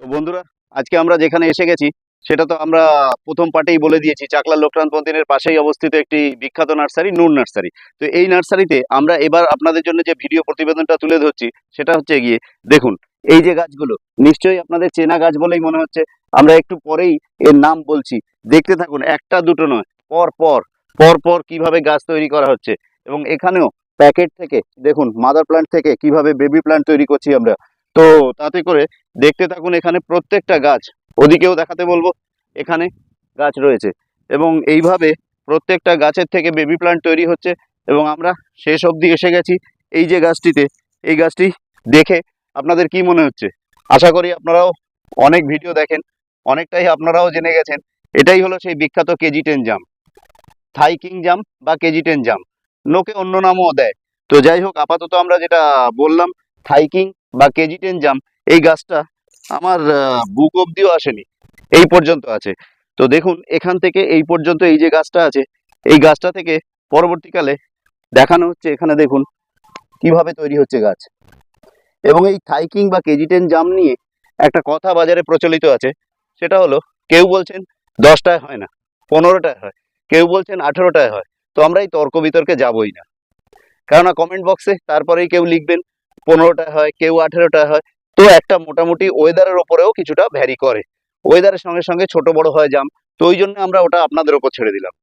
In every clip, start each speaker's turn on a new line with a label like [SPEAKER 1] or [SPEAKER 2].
[SPEAKER 1] তো বন্ধুরা, আজকে আমরা যেখানে এসে গেছি, সেটা তো আমরা প্রথম পার্টেই বলে দিয়েছি চাকলা লোকনাথ পাশেই অবস্থিত একটি বিখ্যাত নার্সারি নূর নার্সারি। তো এই নার্সারিতে আমরা এবার আপনাদের জন্য যে ভিডিও প্রতিবেদনটা তুলে ধরছি, সেটা হচ্ছে গিয়ে, দেখুন, এই যে গাছগুলো, নিশ্চয়ই আপনাদের চেনা গাছ বলেই মনে হচ্ছে, আমরা একটু পরেই এর নাম বলছি। দেখতে থাকুন, একটা দুটো নয়, পর পর পর পর কীভাবে গাছ তৈরি করা হচ্ছে। এবং এখানেও প্যাকেট থেকে, দেখুন, মাদার প্ল্যান্ট থেকে কীভাবে বেবি প্ল্যান্ট তৈরি করছি আমরা। তো তাতে করে দেখতে থাকুন এখানে প্রত্যেকটা গাছ। ওদিকেও দেখাতে বলব, এখানে গাছ রয়েছে। এবং এইভাবে প্রত্যেকটা গাছের থেকে বেবি প্ল্যান্ট তৈরি হচ্ছে এবং আমরা শেষ অবধি এসে গেছি এই যে গাছটিতে। এই গাছটি দেখে আপনাদের কি মনে হচ্ছে? আশা করি আপনারাও অনেক ভিডিও দেখেন, অনেকটাই আপনারাও জেনে গেছেন। এটাই হলো সেই বিখ্যাত কেজি টেন জাম থাই কিং জাম বা কেজি টেন জাম লোকে অন্য নামও দেয়। তো যাই হোক, আপাতত আমরা যেটা বললাম, থাই কিং বা কেজি টেন জাম এই গাছটা আমার বুক অবধিও আসেনি। এই পর্যন্ত আছে। তো দেখুন, এখান থেকে এই পর্যন্ত এই যে গাছটা আছে, এই গাছটা থেকে পরবর্তীকালে দেখানো হচ্ছে এখানে দেখুন কীভাবে তৈরি হচ্ছে গাছ। এবং এই থাইকিং বা কেজি টেন জাম নিয়ে একটা কথা বাজারে প্রচলিত আছে, সেটা হলো কেউ বলছেন দশটায় হয় না, পনেরোটায় হয়, কেউ বলছেন আঠেরোটায় হয়। তো আমরা এই তর্ক বিতর্কে যাবই না। কেননা কমেন্ট বক্সে তারপরেই কেউ লিখবেন পনেরোটায় হয়, কেউ আঠেরোটায় হয়, তো একটা মোটামুটি ওয়েদারের ওপরেও কিছুটা ভ্যারি করে। ওয়েদারের সঙ্গে সঙ্গে ছোট বড় হয় জাম তো ওই জন্য আমরা ওটা আপনাদের ওপর ছেড়ে দিলাম।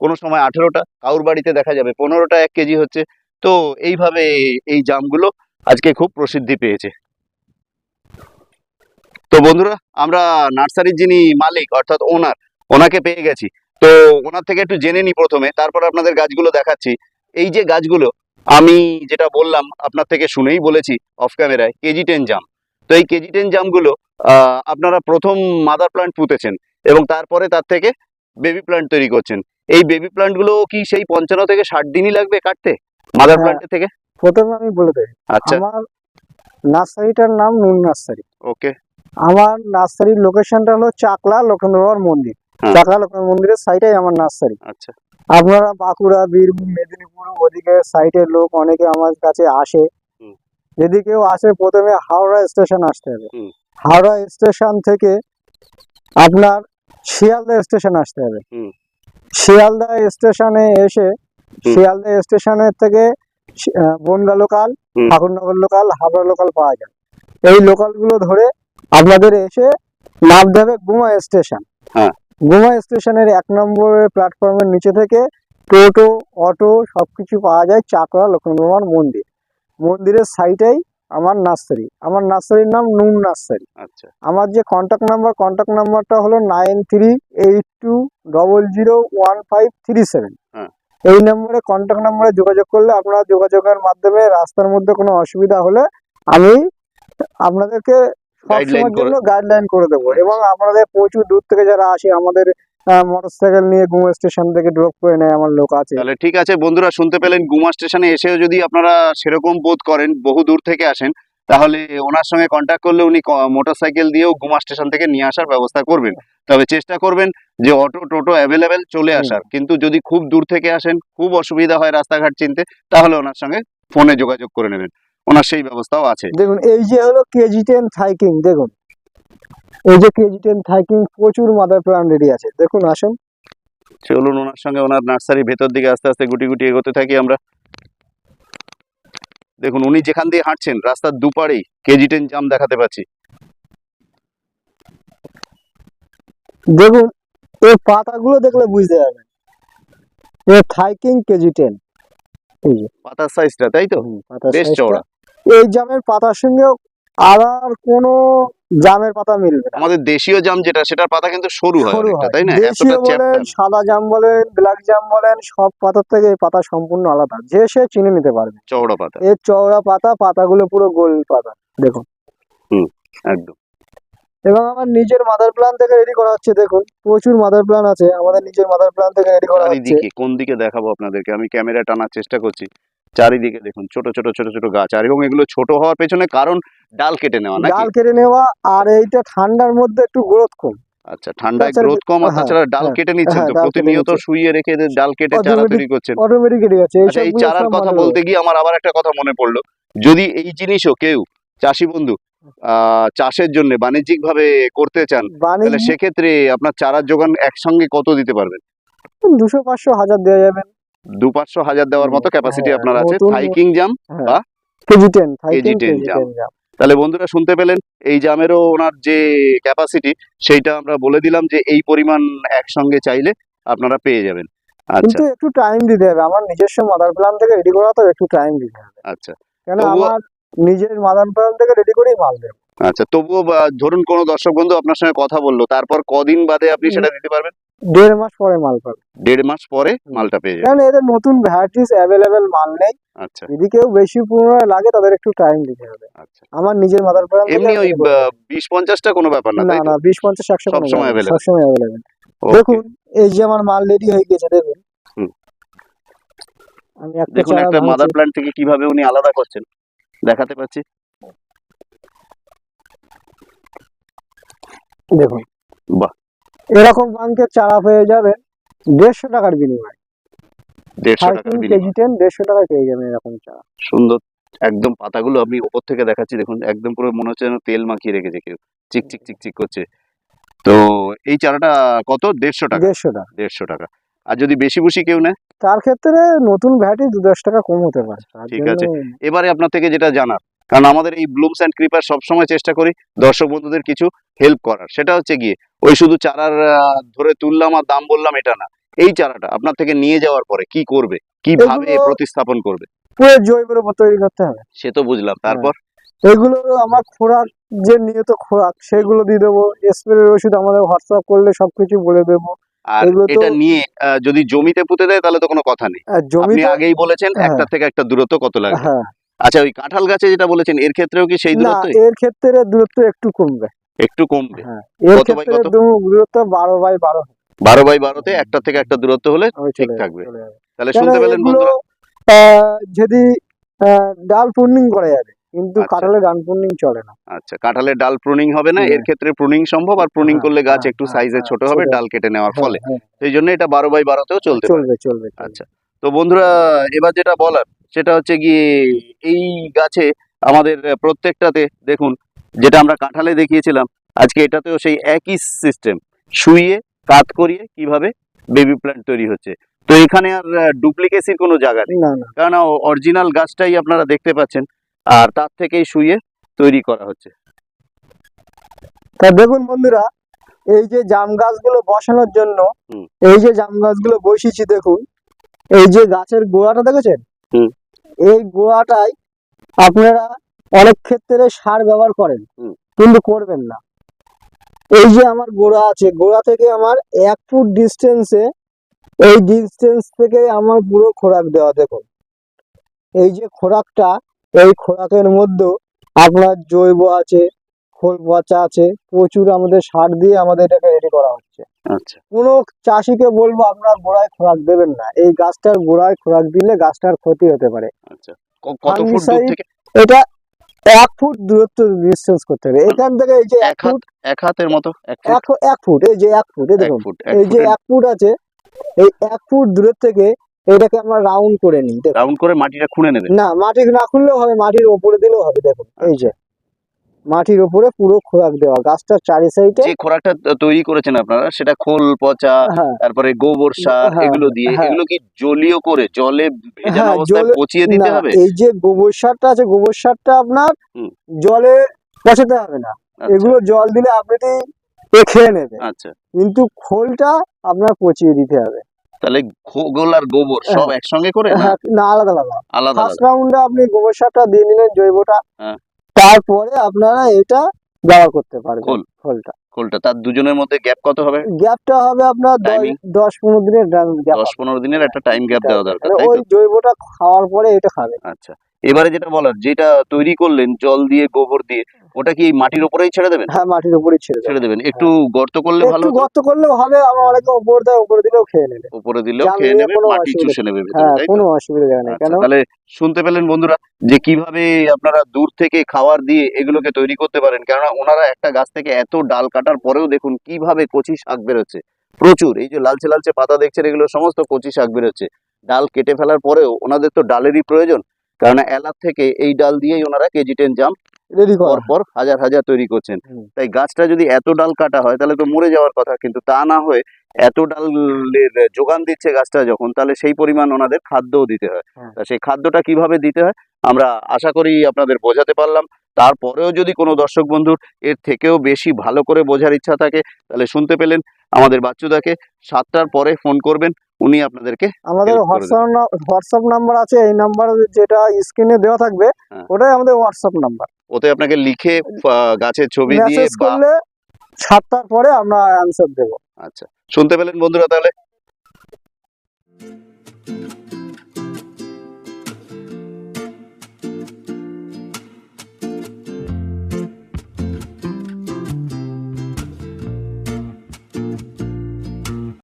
[SPEAKER 1] কোনো সময় আঠেরোটা কাউর বাড়িতে দেখা যাবে পনেরোটা এক কেজি হচ্ছে, তো এইভাবে এই জামগুলো আজকে খুব প্রসিদ্ধি পেয়েছে। তো বন্ধুরা, আমরা নার্সারির যিনি মালিক, অর্থাৎ ওনার ওনাকে পেয়ে গেছি। তো ওনার থেকে একটু জেনে নিই প্রথমে, তারপর আপনাদের গাছগুলো দেখাচ্ছি। এই যে গাছগুলো আমি যেটা বললাম আপনার থেকে শুনেই বলেছি অফ ক্যামেরায় কেজি টেন জাম তো এই কেজি টেন জামগুলো আপনারা প্রথম মাদার প্লান্ট পুঁতেছেন এবং তারপরে তার থেকে বেবি প্লান্ট তৈরি করছেন। এই বেবি প্লান্টগুলো কি সেই পঞ্চান্ন থেকে ষাট দিনই লাগবে কাটতে? মাদার
[SPEAKER 2] হ্যাঁ।
[SPEAKER 1] প্লান্টের থেকে?
[SPEAKER 2] প্রথমে আমি বলে দেই
[SPEAKER 1] আচ্ছা।
[SPEAKER 2] আমার নার্সারিটার নাম নুন নার্সারি।
[SPEAKER 1] ওকে।
[SPEAKER 2] আমার নার্সারির লোকেশনটা হলো চাকলা লোকেন্দ্র মন্দির।
[SPEAKER 1] হ্যাঁ।
[SPEAKER 2] চাকলা লোকেন্দ্র মন্দিরের সাইডেই আমার নার্সারি।
[SPEAKER 1] আচ্ছা।
[SPEAKER 2] আপনারা বাঁকুড়া বীরভূম মেদিনীপুর ওদিকে সাইডের লোক অনেকে আমার কাছে আসে। যদি কেউ আসে প্রথমে হাওড়া স্টেশন আসতে হবে। হাওড়া স্টেশন থেকে আপনার শিয়ালদা স্টেশন আসতে হবে। শিয়ালদা স্টেশনে এসে শিয়ালদা স্টেশনের থেকে Bongaon local Thakurnagar local Howrah local পাওয়া যায়। এই লোকালগুলো ধরে আপনাদের এসে নামতে হবে গুমা স্টেশন।
[SPEAKER 1] হ্যাঁ।
[SPEAKER 2] গুমা স্টেশনের এক নম্বরের প্ল্যাটফর্মের নিচে থেকে টোটো অটো সবকিছু পাওয়া যায় চাকরা লক্ষ্মীনারায়ণ মন্দির। মন্দিরের সাইটেই আমার নার্সারি। আমার নার্সারির নাম নুন নার্সারি।
[SPEAKER 1] আচ্ছা।
[SPEAKER 2] আমার যে কন্ট্যাক্ট নাম্বার কন্ট্যাক্ট নাম্বারটা হলো nine three eight two double zero one five three seven. এই নম্বরে কন্ট্যাক্ট নাম্বারে যোগাযোগ করলে আপনারা যোগাযোগের মাধ্যমে রাস্তার মধ্যে কোনো অসুবিধা হলে আমি আপনাদেরকে সবসময়ের
[SPEAKER 1] করে-
[SPEAKER 2] গাইডলাইন করে দেবো। এবং আপনাদের প্রচুর দূর থেকে যারা আসে আমাদের মোটর সাইকেল নিয়ে গুম স্টেশন থেকে ড্রপ করে নেয় আমার লোক আছে।
[SPEAKER 1] তাহলে ঠিক আছে বন্ধুরা শুনতে পেলেন গুমা স্টেশনে এসেও যদি আপনারা সেরকম বোধ করেন বহু দূর থেকে আসেন তাহলে ওনার সঙ্গে কন্ট্যাক্ট করলে উনি মোটর সাইকেল দিয়েও গুমা স্টেশন থেকে নিয়ে আসার ব্যবস্থা করবেন। তবে চেষ্টা করবেন যে অটো টোটো অ্যাভেলেবেল চলে আসার। কিন্তু যদি খুব দূর থেকে আসেন খুব অসুবিধা হয় রাস্তাঘাট চিনতে তাহলে ওনার সঙ্গে ফোনে যোগাযোগ করে নেবেন। ওনার সেই ব্যবস্থাও আছে।
[SPEAKER 2] দেখুন এই যে হলো কেজি টেন থাইকিং দেখুন। এই যে কেজি টেন থাইকিং প্রচুর মাদার প্ল্যান্ট রেডি আছে। দেখুন আসুন।
[SPEAKER 1] চলুন ওনার সঙ্গে ওনার নার্সারি ভেতর দিকে আস্তে আস্তে গুটি গুটি এগোতে থাকি আমরা। দেখুন উনি যেখান দিয়ে হাঁটছেন রাস্তার দুপারেই কেজি টেন জাম দেখাতে পাচ্ছি।
[SPEAKER 2] দেখুন এর পাতাগুলো দেখলে বুঝতে পারবেন। এ থাইকিং কেজি টেন এই
[SPEAKER 1] পাতার সাইজটা তাই তো? বেশ চওড়া।
[SPEAKER 2] এই জামের পাতার সঙ্গে আর কোনো জামের পাতা মিলবে না।
[SPEAKER 1] আমাদের দেশীয় জাম যেটা সেটার পাতা কিন্তু সরু হয়
[SPEAKER 2] সরু
[SPEAKER 1] অনেকটা,
[SPEAKER 2] হয়।
[SPEAKER 1] তাই না?
[SPEAKER 2] দেশীয়
[SPEAKER 1] এতটা চ্যাপ্টা।
[SPEAKER 2] বলেন সাদা জাম বলেন ব্ল্যাক জাম বলেন সব পাতার থেকে এই পাতা সম্পূর্ণ আলাদা। যে সে চিনে নিতে পারবে।
[SPEAKER 1] চওড়া পাতা।
[SPEAKER 2] এর চওড়া পাতা পাতাগুলো পুরো গোল পাতা দেখুন।
[SPEAKER 1] একদম।
[SPEAKER 2] এবং আমার নিজের মাদার প্ল্যান থেকে রেডি করা হচ্ছে দেখুন। প্রচুর মাদার প্ল্যান আছে আমাদের নিজের মাদার প্ল্যান থেকে রেডি করা হচ্ছে।
[SPEAKER 1] চারিদিকে কোন দিকে দেখাবো আপনাদেরকে? আমি ক্যামেরা টানার চেষ্টা করছি। চারিদিকে দেখুন ছোট ছোট ছোট ছোট গাছ। আর এবং এগুলো ছোট হওয়ার পেছনে কারণ ডাল কেটে নেওয়া নাকি?
[SPEAKER 2] ডাল কেটে নেওয়া আর এইটা ঠান্ডার মধ্যে একটু গ্রোথ কম।
[SPEAKER 1] আচ্ছা ঠান্ডায় গ্রোথ কম আর
[SPEAKER 2] হ্যাঁ,
[SPEAKER 1] তাছাড়া ডাল
[SPEAKER 2] হ্যাঁ,
[SPEAKER 1] কেটে নিচ্ছেন
[SPEAKER 2] হ্যাঁ,
[SPEAKER 1] তো প্রতিনিয়ত
[SPEAKER 2] নিচ্ছে।
[SPEAKER 1] শুইয়ে রেখে ডাল কেটে চারা তৈরি করছেন।
[SPEAKER 2] অটোমেটিক কেটে গেছে
[SPEAKER 1] আচ্ছা এই চারার কথা বলতে গিয়ে আমার আবার একটা কথা মনে পড়ল। যদি এই জিনিসও কেউ চাষি বন্ধু আহ, চাষের জন্য বাণিজ্যিক ভাবে করতে চান তাহলে সেক্ষেত্রে আপনার চারার যোগান একসঙ্গে কত দিতে পারবেন?
[SPEAKER 2] দুশো পাঁচশো হাজার দেওয়া যাবে।
[SPEAKER 1] দু পাঁচশো হাজার দেওয়ার মতো
[SPEAKER 2] হ্যাঁ,
[SPEAKER 1] ক্যাপাসিটি
[SPEAKER 2] হ্যাঁ,
[SPEAKER 1] আপনার আছে থাইকিং জাম বা
[SPEAKER 2] কেজি টেন কেজি টেন জাম
[SPEAKER 1] তাহলে বন্ধুরা শুনতে পেলেন এই জামেরও ওনার যে ক্যাপাসিটি সেইটা আমরা বলে দিলাম যে এই পরিমাণ একসঙ্গে চাইলে আপনারা পেয়ে যাবেন। আচ্ছা।
[SPEAKER 2] কিন্তু একটু টাইম দিতে হবে আমার নিজস্ব মাদার প্ল্যান থেকে রেডি করা তো একটু টাইম দিতে হবে।
[SPEAKER 1] আচ্ছা।
[SPEAKER 2] কেন
[SPEAKER 1] তবুও-
[SPEAKER 2] আমার নিজের মাদার প্ল্যান থেকে রেডি করেই মাল দেবো।
[SPEAKER 1] আচ্ছা তবুও ধরুন কোনো দর্শক বন্ধু আপনার সঙ্গে কথা বলল তারপর কদিন বাদে আপনি সেটা দিতে পারবেন?
[SPEAKER 2] দেড় মাস পরে মাল পাবে।
[SPEAKER 1] দেড় মাস পরে মালটা পেয়ে
[SPEAKER 2] কারণ এদের নতুন ভ্যারাইটিস অ্যাভেলেবেল মাল নেই।
[SPEAKER 1] আচ্ছা।
[SPEAKER 2] যদি কেউ বেশি পুনরায় লাগে তাদের একটু টাইম দিতে হবে।
[SPEAKER 1] আচ্ছা।
[SPEAKER 2] আমার নিজের মাদার প্ল্যান
[SPEAKER 1] এমনি ওই বিশ পঞ্চাশটা কোনো ব্যাপার না
[SPEAKER 2] না না বিশ পঞ্চাশ একশো কোনো
[SPEAKER 1] সবসময়
[SPEAKER 2] ব্যাপার না,
[SPEAKER 1] available।
[SPEAKER 2] সবসময় অ্যাভেলেবেল দেখুন এই যে আমার মাল রেডি হয়ে গেছে দেখুন। আমি একটা
[SPEAKER 1] দেখুন একটা মাদার প্ল্যান্ট থেকে কীভাবে উনি আলাদা করছেন দেখাতে পাচ্ছি।
[SPEAKER 2] দেখুন।
[SPEAKER 1] বাহ।
[SPEAKER 2] এরকম বাঙ্কের চারা পেয়ে যাবেন দেড়শো টাকার বিনিময়ে।
[SPEAKER 1] দেড়শো টাকার
[SPEAKER 2] কেজি টেন দেড়শো টাকায় পেয়ে যাবেন এরকম চারা।
[SPEAKER 1] সুন্দর একদম পাতাগুলো ওপর থেকে দেখাচ্ছি দেখুন একদম পুরো মনে হচ্ছে যেন তেল মাখিয়ে রেখেছে কেউ। চিক চিক চিক চিক করছে। তো এই চারাটা কত? দেড়শো টাকা।
[SPEAKER 2] দেড়শো টাকা।
[SPEAKER 1] দেড়শো টাকা। আর যদি বেশি বুশি কেউ নেয়?
[SPEAKER 2] তার ক্ষেত্রে নতুন ভ্যাটি দু দশ টাকা কম হতে পারে।
[SPEAKER 1] ঠিক আছে। এবারে আপনার থেকে যেটা জানার কারণ আমাদের এই ব্লুমস অ্যান্ড ক্রিপার সবসময় চেষ্টা করি দর্শক বন্ধুদের কিছু হেল্প করার। সেটা হচ্ছে গিয়ে ওই শুধু চারার ধরে তুললাম আর দাম বললাম এটা না। এই চারাটা আপনার থেকে নিয়ে যাওয়ার পরে কি করবে? কীভাবে প্রতিস্থাপন করবে?
[SPEAKER 2] পুরো জৈবের উপর তৈরি করতে হবে।
[SPEAKER 1] সে তো বুঝলাম। তারপর?
[SPEAKER 2] এগুলো আমার খোরাক যে নিয়ত খোরাক সেগুলো দিয়ে দেবো। স্প্রের ওষুধ আমাদের হোয়াটসঅ্যাপ করলে সবকিছু বলে দেবো।
[SPEAKER 1] আর এটা নিয়ে যদি জমিতে পুঁতে দেয় তাহলে তো কোনো কথা নেই। আপনি আগেই বলেছেন
[SPEAKER 2] হ্যাঁ।
[SPEAKER 1] একটা থেকে একটা দূরত্ব কত লাগবে?
[SPEAKER 2] হ্যাঁ।
[SPEAKER 1] আচ্ছা ওই কাঁঠাল গাছে যেটা বলেছেন এর ক্ষেত্রেও কি সেই
[SPEAKER 2] না
[SPEAKER 1] দূরত্বই
[SPEAKER 2] এর ক্ষেত্রে দূরত্ব একটু কমবে।
[SPEAKER 1] একটু কমবে?
[SPEAKER 2] হ্যাঁ এর
[SPEAKER 1] কত বাই
[SPEAKER 2] ক্ষেত্রে? দূরত্ব বারো বাই বারো।
[SPEAKER 1] বারো বাই বারোতে একটা থেকে একটা দূরত্ব হলে ঠিক থাকবে। তাহলে শুনতে পেলেন বন্ধুরা।
[SPEAKER 2] যদি ডাল পূর্ণিং করা যাবে কিন্তু
[SPEAKER 1] আচ্ছা।
[SPEAKER 2] কাঁঠালে ডাল পূর্ণিং চলে না।
[SPEAKER 1] আচ্ছা কাঁঠালের ডাল প্রুনিং হবে না
[SPEAKER 2] হ্যাঁ।
[SPEAKER 1] এর ক্ষেত্রে প্রুনিং সম্ভব আর প্রুনিং
[SPEAKER 2] হ্যাঁ,
[SPEAKER 1] করলে গাছ একটু সাইজে ছোট হবে ডাল কেটে নেওয়ার ফলে। সেই জন্য এটা বারো বাই বারোতেও চলতে
[SPEAKER 2] চলবে চলবে।
[SPEAKER 1] আচ্ছা তো বন্ধুরা এবার যেটা বলার সেটা হচ্ছে গিয়ে এই গাছে আমাদের প্রত্যেকটাতে দেখুন যেটা আমরা কাঁঠালে দেখিয়েছিলাম আজকে এটাতেও সেই একই সিস্টেম শুয়ে কাত করিয়ে কীভাবে বেবি প্ল্যান্ট তৈরি হচ্ছে। তো এখানে আর ডুপ্লিকেসির কোনো জায়গা নেই। কারণ অরিজিনাল গাছটাই আপনারা দেখতে পাচ্ছেন আর তার থেকেই শুয়ে তৈরি করা হচ্ছে।
[SPEAKER 2] তা দেখুন বন্ধুরা এই যে জাম গাছগুলো বসানোর জন্য। এই যে জাম গাছগুলো বসিয়েছি দেখুন এই যে গাছের গোড়াটা দেখেছেন?
[SPEAKER 1] হুম।
[SPEAKER 2] এই গোড়াটাই আপনারা অনেক ক্ষেত্রে সার ব্যবহার করেন। কিন্তু করবেন না এই যে আমার গোড়া আছে গোড়া থেকে আমার এক ফুট ডিস্টেন্সে এই ডিস্টেন্স থেকে আমার পুরো খোরাক দেওয়া দেখুন এই যে খোরাকটা এই খোরাকের মধ্যে আপনার জৈব আছে খোল পচা আছে প্রচুর আমাদের সার দিয়ে আমাদের এটাকে রেডি করা হচ্ছে।
[SPEAKER 1] আচ্ছা।
[SPEAKER 2] কোনো চাষিকে বলব আপনার গোড়ায় খোরাক দেবেন না। এই গাছটার গোড়ায় খোরাক দিলে গাছটার ক্ষতি হতে পারে।
[SPEAKER 1] আচ্ছা। কত ফুট দূর থেকে?
[SPEAKER 2] এটা এক ফুট দূরত্ব ডিস্টেন্স করতে হবে। এখান থেকে এই যে এক ফুট
[SPEAKER 1] এক হাতের মতো? এক ফুট?
[SPEAKER 2] এই যে এক ফুট এই দেখুন। এই যে এক ফুট আছে এই এক ফুট দূরের থেকে এটাকে আমরা রাউন্ড করে নিই
[SPEAKER 1] রাউন্ড করে মাটিটা খুঁড়ে নেবেন?
[SPEAKER 2] না মাটি না খুললেও হবে মাটির ওপরে দিলেও হবে দেখুন। এই যে। মাটির উপরে পুরো খোরাক দেওয়া। গাছটার চারি সাইডে
[SPEAKER 1] যে খোরাকটা তৈরি করেছেন আপনারা সেটা খোল পচা
[SPEAKER 2] হ্যাঁ।
[SPEAKER 1] তারপরে গোবর সার
[SPEAKER 2] হ্যাঁ,
[SPEAKER 1] এগুলো দিয়ে
[SPEAKER 2] হ্যাঁ।
[SPEAKER 1] এগুলো কি জলীয় করে জলে ভেজানো
[SPEAKER 2] হ্যাঁ,
[SPEAKER 1] অবস্থায় পচিয়ে দিতে হবে?
[SPEAKER 2] এই যে গোবর সারটা আছে গোবর সারটা আপনার জলে পচাতে হবে না।
[SPEAKER 1] আচ্ছা,
[SPEAKER 2] এগুলো জল দিলে আপনি খেয়ে নেবে
[SPEAKER 1] আচ্ছা।
[SPEAKER 2] কিন্তু খোলটা আপনার পচিয়ে দিতে হবে।
[SPEAKER 1] তাহলে খোল আর গোবর সব। একসঙ্গে করে না?
[SPEAKER 2] না আলাদা আলাদা।
[SPEAKER 1] আলাদা
[SPEAKER 2] ফার্স্ট রাউন্ডে আপনি গোবর সারটা দিয়ে নিলেন জৈবটা।
[SPEAKER 1] হ্যাঁ।
[SPEAKER 2] তারপরে আপনারা এটা ব্যবহার করতে পারবেন
[SPEAKER 1] খোল।
[SPEAKER 2] খোলটা।
[SPEAKER 1] খোলটা। তার দুজনের মধ্যে গ্যাপ কত হবে?
[SPEAKER 2] গ্যাপটা হবে আপনার দশ- পনেরো দিনের গ্যাপ
[SPEAKER 1] দশ পনেরো দিনের একটা টাইম গ্যাপ দেওয়া দরকার তাই
[SPEAKER 2] ওই জৈবটা খাওয়ার পরে এটা খাবে।
[SPEAKER 1] আচ্ছা। এবারে যেটা বলার যেটা তৈরি করলেন জল দিয়ে গোবর দিয়ে ওটা কি মাটির উপরেই ছেড়ে দেবেন?
[SPEAKER 2] হ্যাঁ মাটির উপরে ছেড়ে
[SPEAKER 1] ছেড়ে দেবেন। একটু গর্ত করলে ভালো
[SPEAKER 2] একটু গর্ত করলেও হবে আমার অনেকে উপর দেয় উপরে দিলেও খেয়ে নেবে।
[SPEAKER 1] উপরে দিলেও খেয়ে নেবে মাটি চুষে নেবে
[SPEAKER 2] হ্যাঁ? কোনো অসুবিধা যায় না।
[SPEAKER 1] আচ্ছা,
[SPEAKER 2] কেন?
[SPEAKER 1] তাহলে শুনতে পেলেন বন্ধুরা যে কীভাবে আপনারা দূর থেকে খাবার দিয়ে এগুলোকে তৈরি করতে পারেন। কেননা ওনারা একটা গাছ থেকে এত ডাল কাটার পরেও দেখুন কীভাবে কচি শাক বেরোচ্ছে। প্রচুর এই যে লালচে লালচে পাতা দেখছেন এগুলো সমস্ত কচি শাক বেরোচ্ছে। ডাল কেটে ফেলার পরেও ওনাদের তো ডালেরই প্রয়োজন। কারণ এলার থেকে এই ডাল দিয়েই ওনারা কেজি টেন জাম
[SPEAKER 2] রেডি করা।
[SPEAKER 1] পর পর হাজার হাজার তৈরি করছেন। তাই গাছটা যদি এত ডাল কাটা হয় তাহলে তো মরে যাওয়ার কথা। কিন্তু তা না হয়ে এত ডালের যোগান দিচ্ছে গাছটা যখন তাহলে সেই পরিমাণ ওনাদের খাদ্যও দিতে হয়।
[SPEAKER 2] হ্যাঁ।
[SPEAKER 1] তা সেই খাদ্যটা কীভাবে দিতে হয় আমরা আশা করি আপনাদের বোঝাতে পারলাম। তারপরেও যদি কোনো দর্শক বন্ধুর এর থেকেও বেশি ভালো করে বোঝার ইচ্ছা থাকে তাহলে শুনতে পেলেন আমাদের বাচ্চুদাকে। সাতটার পরে ফোন করবেন। উনি আপনাদেরকে
[SPEAKER 2] আমাদের হোয়াটসঅ্যাপ নাম্বার আছে এই নাম্বার যেটা স্ক্রিনে দেওয়া থাকবে
[SPEAKER 1] হ্যাঁ।
[SPEAKER 2] ওটাই আমাদের হোয়াটসঅ্যাপ নাম্বার
[SPEAKER 1] ওতে আপনাকে লিখে গাছের ছবি দিয়ে
[SPEAKER 2] করলে সাতটার পরে আমরা অ্যানসার দেব।
[SPEAKER 1] আচ্ছা শুনতে পেলেন বন্ধুরা তাহলে?